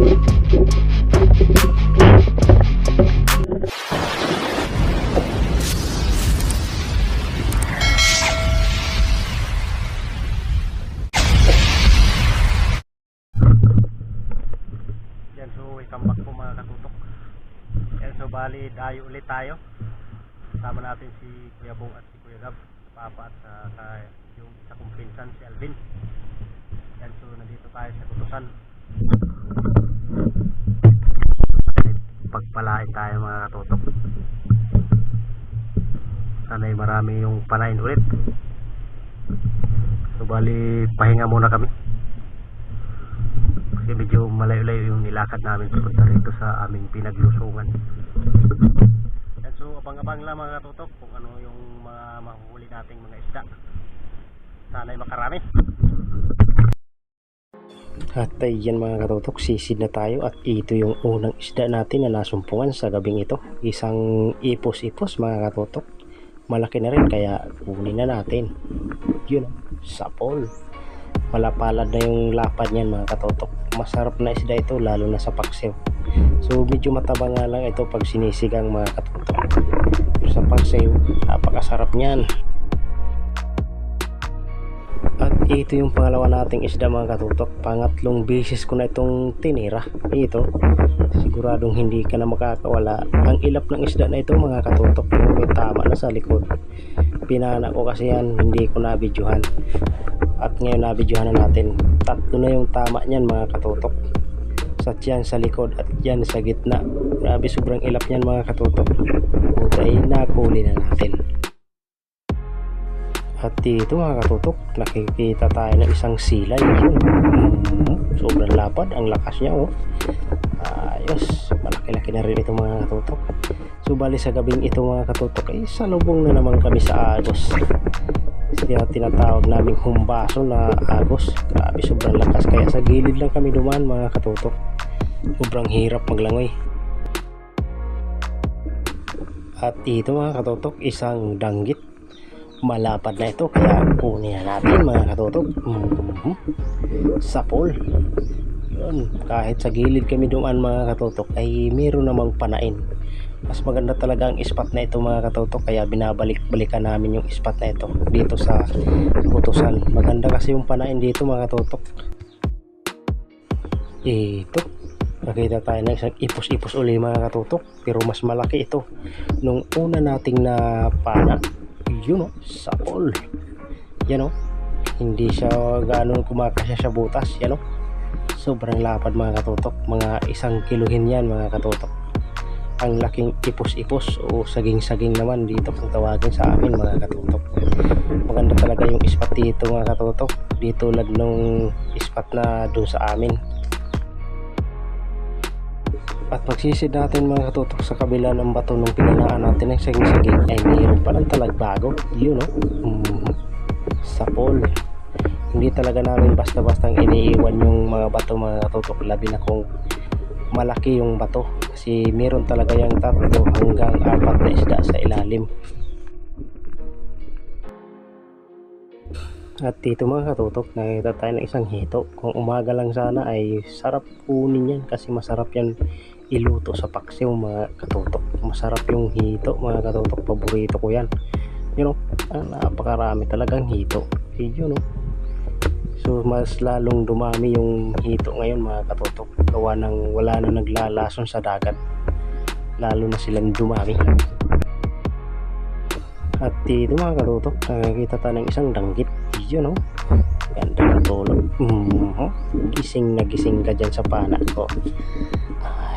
Yan so welcome back po bali dayo ulit tayo. Kasama natin si Kuya Bong at si Kuya Gab Papa at sa, sa yung isa kong pinsan si Alvin. Yan so nandito tayo sa Kutusan Pagpalain tayo mga katutok. Sana'y marami yung panain ulit. So bali, pahinga muna kami kasi medyo malayo-layo yung nilakad namin papunta rito sa aming pinaglusungan. Yan, so abang-abang lang mga katutok kung ano yung mga mahuhuli nating mga isda. Sana'y makarami. At yan mga katutok, sisid na tayo at ito yung unang isda natin na nasumpungan sa gabing ito. Isang ipos-ipos mga katutok. Malaki na rin kaya kunin na natin. Yun, sapol malapalad na yung lapad niyan mga katotok masarap na isda ito lalo na sa paksiw so medyo mataba nga lang ito pag sinisigang mga katotok pero sa paksiw napakasarap niyan ito yung pangalawa nating isda mga katutok. Pangatlong beses ko na itong tinira. Ito siguradong hindi ka na makakawala. Ang ilap ng isda na ito mga katutok may tama na sa likod. Pinana ko kasi yan hindi ko nabidyohan. At ngayon nabidyohan na natin. Tatlo na yung tama niyan mga katutok. Sa tiyan sa likod at yan sa gitna. Grabe sobrang ilap niyan mga katutok. Buta ay nakuli na natin at dito mga katutok nakikita tayo ng isang silay. Yun. Sobrang lapad ang lakas niya oh. Ayos malaki-laki na rin ito mga katutok. So bali sa gabing ito mga katutok ay salubong na naman kami sa agos. Kaya tinatawag naming humbaso na agos. Grabe sobrang lakas. Kaya sa gilid lang kami dumaan mga katutok. Sobrang hirap maglangoy. At dito mga katutok isang danggit malapad na ito. Kaya kunin na natin mga katutok Mhm. sapol yun. Kahit sa gilid kami dumaan mga katutok ay meron namang panain. Mas maganda talaga ang spot na ito mga katutok kaya binabalik-balikan namin yung spot na ito dito sa kutusan maganda kasi yung panain dito mga katutok ito. Nakita tayo ng isang ipos-ipos uli mga katutok pero mas malaki ito nung una nating na pana yun o sapol yan o hindi siya gano'n kumakasya sa butas yan o sobrang lapad mga katutok. Mga isang kiluhin yan mga katutok. Ang laking ipos-ipos o saging-saging naman dito kung tawagin sa amin mga katutok. Maganda talaga yung spot dito mga katutok. Dito tulad nung spot na doon sa amin at pagsisid natin mga katutok sa kabila ng bato nung pinanaan natin ng saging-saging ay mayroon palang talagbago yun o mm, sapol hindi talaga namin basta-bastang iniiwan yung mga bato mga katutok. Labi na kung malaki yung bato. Kasi meron talaga yung tatlo hanggang apat na isda sa ilalim. At dito mga katutok nakita tayo ng isang hito. Kung umaga lang sana ay sarap kunin yan kasi masarap yan iluto sa paksiw mga katutok masarap yung hito mga katutok paborito ko yan. You know ah, napakarami talagang hito. Yun know. So mas lalong dumami yung hito ngayon mga katutok gawa ng wala na naglalason sa dagat. Lalo na silang dumami. At dito mga katutok nakakita tayo ng isang danggit. Yun no ganda ng tulog mm gising na gising ka dyan sa pana ko.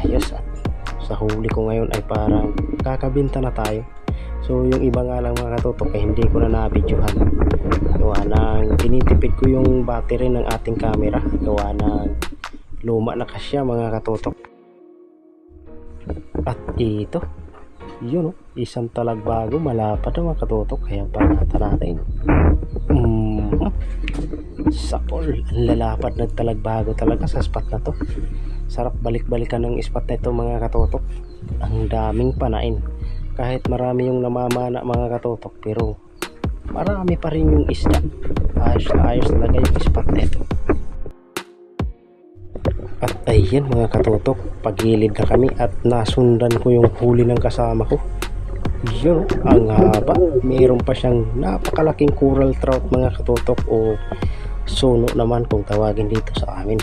Ayos at sa huli ko ngayon ay parang kakabinta na tayo. So yung iba nga lang mga katutok ay hindi ko na nabidyohan. Gawa ng tinitipid ko yung battery ng ating camera. Gawa ng luma na kasya mga katutok. At ito yun oh, isang talagbago malapad na mga katutok. Kaya panata natin sapol ang lalapad ng talagbago talaga sa spot na to. Sarap balik-balikan ng spot na ito mga katutok ang daming panain. Kahit marami yung namamana mga katutok pero marami pa rin yung isda. Ayos na ayos talaga yung spot na ito. At ayan mga katutok pagilid na kami at nasundan ko yung huli ng kasama ko yun ang haba mayroon pa siyang napakalaking coral trout mga katutok o suno naman kung tawagin dito sa amin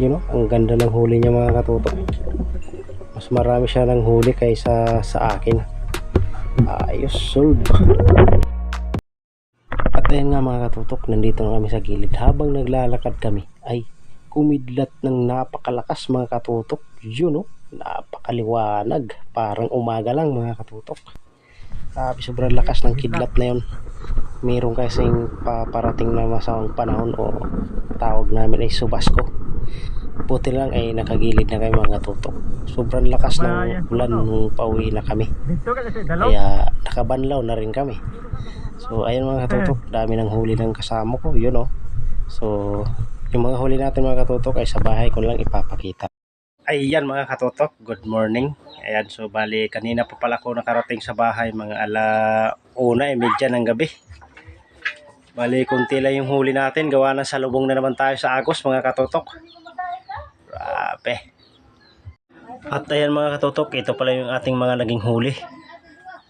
Yun know, ang ganda ng huli niya mga katutok. Mas marami siya ng huli kaysa sa akin. Ayos, sold. At ayun nga mga katutok, nandito na kami sa gilid. Habang naglalakad kami, ay kumidlat ng napakalakas mga katutok. Yun, no? Napakaliwanag. Parang umaga lang mga katutok. Sabi, sobrang lakas ng kidlat na yun. Meron kasing paparating na masamang panahon o tawag namin ay subasko. Buti lang ay nakagilid na kayo mga katutok. Sobrang lakas ng ulan nung pauwi na kami. Kaya nakabanlaw na rin kami. So ayun mga katutok, dami ng huli ng kasama ko, yun oh. So yung mga huli natin mga katutok ay sa bahay ko lang ipapakita. Ayan mga katutok, good morning. Ayan, so bali kanina pa pala ako nakarating sa bahay mga ala una eh, medya ng gabi. Bali kunti lang yung huli natin, gawa na sa lubong na naman tayo sa Agos mga katutok. Grabe. At ayan mga katutok, ito pala yung ating mga naging huli.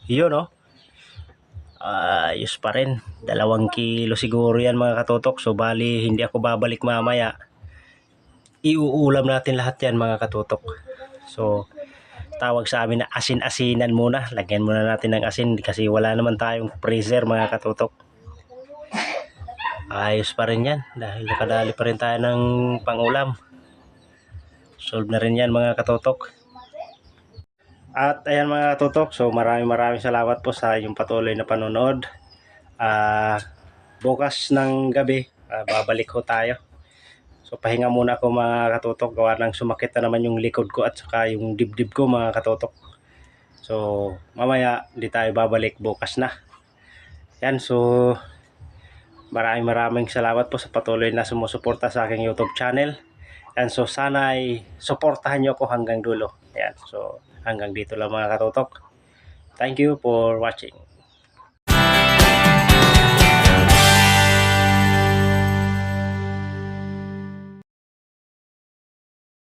Yun oh. Ayos pa rin. Dalawang kilo siguro yan mga katutok. So bali hindi ako babalik mamaya. Iuulam natin lahat yan mga katutok. So tawag sa amin na asin-asinan muna. Lagyan muna natin ng asin kasi wala naman tayong freezer mga katutok. Ayos pa rin yan dahil nakadali pa rin tayo ng pangulam. Solve na rin yan mga katutok. At ayan mga tutok, so maraming maraming salamat po sa inyong patuloy na panonood. Ah, bukas ng gabi, ah, babalik ho tayo. So pahinga muna ako mga katutok, gawa ng sumakit na naman yung likod ko at saka yung dibdib ko mga katutok. So mamaya hindi tayo babalik bukas na. Yan, so maraming maraming salamat po sa patuloy na sumusuporta sa aking YouTube channel. Yan, so sana ay suportahan nyo ako hanggang dulo. Yan, so hanggang dito lang mga katutok. Thank you for watching.